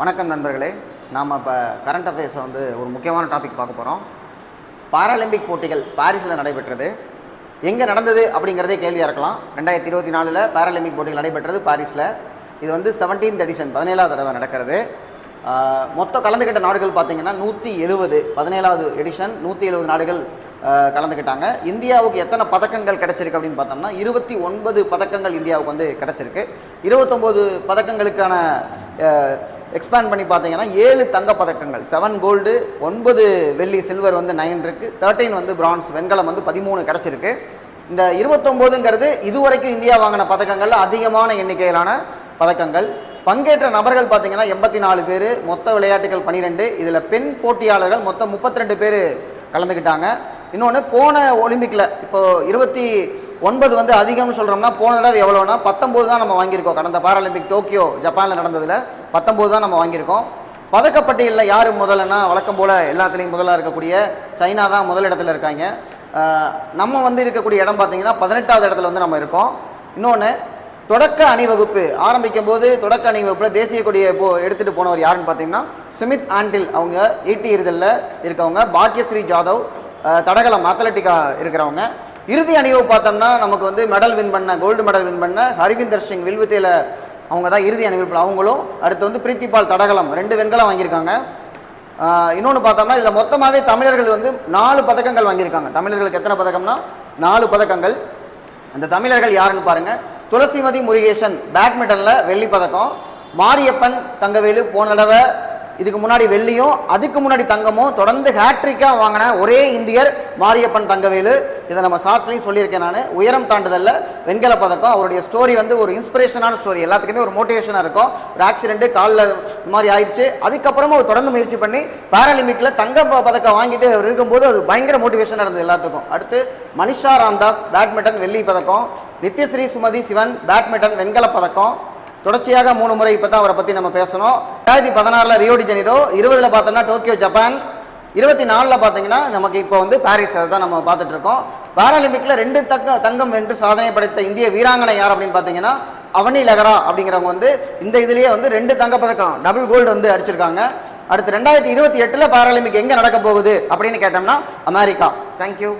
வணக்கம் நண்பர்களே. நாம் இப்போ கரண்ட் அஃபேர்ஸை வந்து ஒரு முக்கியமான டாபிக் பார்க்க போகிறோம் பாராலிம்பிக் போட்டிகள் பாரிஸில் நடைபெற்றது. எங்கே நடந்தது அப்படிங்கிறதே கேள்வியாக இருக்கலாம். ரெண்டாயிரத்தி இருபத்தி நாலில் பாராலிம்பிக் போட்டிகள் நடைபெற்றது பாரிஸில். இது வந்து செவன்டீன்த் எடிஷன் பதினேழாவது தடவை நடக்கிறது. மொத்தம் மொத்த கலந்துக்கிட்ட நாடுகள் பார்த்தீங்கன்னா நூற்றி எழுபது பதினேழாவது எடிஷன் நூற்றி எழுபது நாடுகள் கலந்துக்கிட்டாங்க இந்தியாவுக்கு எத்தனை பதக்கங்கள் கிடைச்சிருக்கு அப்படின்னு பார்த்தோம்னா இருபத்தி ஒன்பது பதக்கங்கள் இந்தியாவுக்கு வந்து கிடைச்சிருக்கு. இருபத்தொம்போது பதக்கங்களுக்கான எக்ஸ்பேண்ட் பண்ணி பார்த்தீங்கன்னா ஏழு தங்க பதக்கங்கள் செவன் கோல்டு ஒன்பது வெள்ளி சில்வர் வந்து நைன் இருக்குது தேர்ட்டீன் வந்து பிரான்ஸ் வெண்கலம் வந்து பதிமூணு கிடச்சிருக்கு. இந்த இருபத்தொம்போதுங்கிறது இதுவரைக்கும் இந்தியா வாங்கின பதக்கங்கள் அதிகமான எண்ணிக்கையிலான பதக்கங்கள். பங்கேற்ற நபர்கள் பார்த்தீங்கன்னா எண்பத்தி நாலு பேர் மொத்த விளையாட்டுகள் பன்னிரெண்டு இதில் பெண் போட்டியாளர்கள் மொத்தம் முப்பத்தி ரெண்டு பேர் கலந்துக்கிட்டாங்க இன்னொன்று போன ஒலிம்பிக்கில் இப்போ இருபத்தி ஒன்பது வந்து அதிகம்னு சொல்கிறோம்னா போன தடவை எவ்வளோனா பத்தொம்போது தான் நம்ம வாங்கியிருக்கோம். கடந்த பாராலிம்பிக் டோக்கியோ ஜப்பானில் நடந்ததில். பத்தொம்போது தான் நம்ம வாங்கியிருக்கோம். பதக்கப்பட்டியலில் யார் முதலன்னா வழக்கம் போல் எல்லாத்துலேயும் முதலாக இருக்கக்கூடிய சைனா தான் முதலிடத்தில் இருக்காங்க. நம்ம வந்து இருக்கக்கூடிய இடம் பார்த்தீங்கன்னா பதினெட்டாவது இடத்துல வந்து நம்ம இருக்கோம். இன்னொன்று தொடக்க அணிவகுப்பு. ஆரம்பிக்கும் போது தொடக்க அணிவகுப்பில் தேசிய கொடியை போ எடுத்துகிட்டு போனவர் யாருன்னு பார்த்தீங்கன்னா சுமித் ஆண்டில் அவங்க ஈட்டி எறிதலில் இருக்கவங்க. பாக்யஸ்ரீ ஜாதவ் தடகளம் அத்லட்டிக்கா இருக்கிறவங்க. இறுதி அணிவகுப்பு பார்த்தோம்னா நமக்கு வந்து மெடல் வின் பண்ண கோல்டு மெடல் வின் பண்ண ஹரிவிந்தர் சிங் வில்வித்தையில் அவங்க தான் இறுதி அணிவிப்பில் அவங்களும் அடுத்து வந்து பிரீத்திபால் தடகளம். ரெண்டு வெண்கலம் வாங்கியிருக்காங்க. இன்னொன்று பார்த்தோம்னா இதில் மொத்தமாகவே தமிழர்கள் வந்து நாலு பதக்கங்கள் வாங்கியிருக்காங்க. தமிழர்களுக்கு எத்தனை பதக்கம்னா? நாலு பதக்கங்கள். அந்த தமிழர்கள் யாருன்னு பாருங்கள் துளசிமதி முருகேசன் பேட்மிண்டனில் வெள்ளி பதக்கம். மாரியப்பன் தங்கவேலு போன தடவை இதுக்கு முன்னாடி வெள்ளியும் அதுக்கு முன்னாடி தங்கமும் தொடர்ந்து ஹேட்ரிக்காக வாங்கின ஒரே இந்தியர் மாரியப்பன் தங்கவேலு. இதை நம்ம ஷார்ட்ஸ்லையும் சொல்லியிருக்கேன் நான். உயரம் தாண்டுதலில் வெண்கல பதக்கம். அவருடைய ஸ்டோரி வந்து ஒரு இன்ஸ்பிரேஷனான ஸ்டோரி எல்லாத்துக்குமே ஒரு மோட்டிவேஷனாக இருக்கும். ஒரு ஆக்சிடென்ட் காலில் இது மாதிரி ஆயிடுச்சு. அதுக்கப்புறமா அவர் தொடர்ந்து முயற்சி பண்ணி பாராலிம்பிக்கில் தங்க பதக்கம் வாங்கிட்டு அவர் இருக்கும்போது அது பயங்கர மோட்டிவேஷனாக இருந்தது எல்லாத்துக்கும். அடுத்து மனிஷா ராம்தாஸ் பேட்மிண்டன் வெள்ளி பதக்கம். நித்யஸ்ரீ சுமதி சிவன் பேட்மிண்டன் வெண்கல பதக்கம். தொடர்ச்சியாக மூணு முறை இப்போ தான் அவரை பற்றி நம்ம பேசணும். ரெண்டாயிரத்தி பதினாறில் ரியோடி ஜெனிரோ இருபதில் பார்த்தோம்னா டோக்கியோ ஜப்பான் இருபத்தி நாலில் பார்த்தீங்கன்னா நமக்கு இப்போ வந்து பாரிஸ் அதை தான் நம்ம பார்த்துட்ருக்கோம் பாராலிம்பிக்கில் ரெண்டு தக்க தங்கம் வென்று சாதனை படைத்த இந்திய வீராங்கனை யார் அப்படின்னு பார்த்தீங்கன்னா அவனி லெகரா அப்படிங்கிறவங்க வந்து இந்த இதுலேயே வந்து ரெண்டு தங்கப்பதக்கம் டபுள் கோல்டு வந்து அடிச்சிருக்காங்க. அடுத்து ரெண்டாயிரத்தி இருபத்தி எட்டில் பாராலிம்பிக் எங்கே நடக்க போகுது அப்படின்னு கேட்டோம்னா அமெரிக்கா. தேங்க்யூ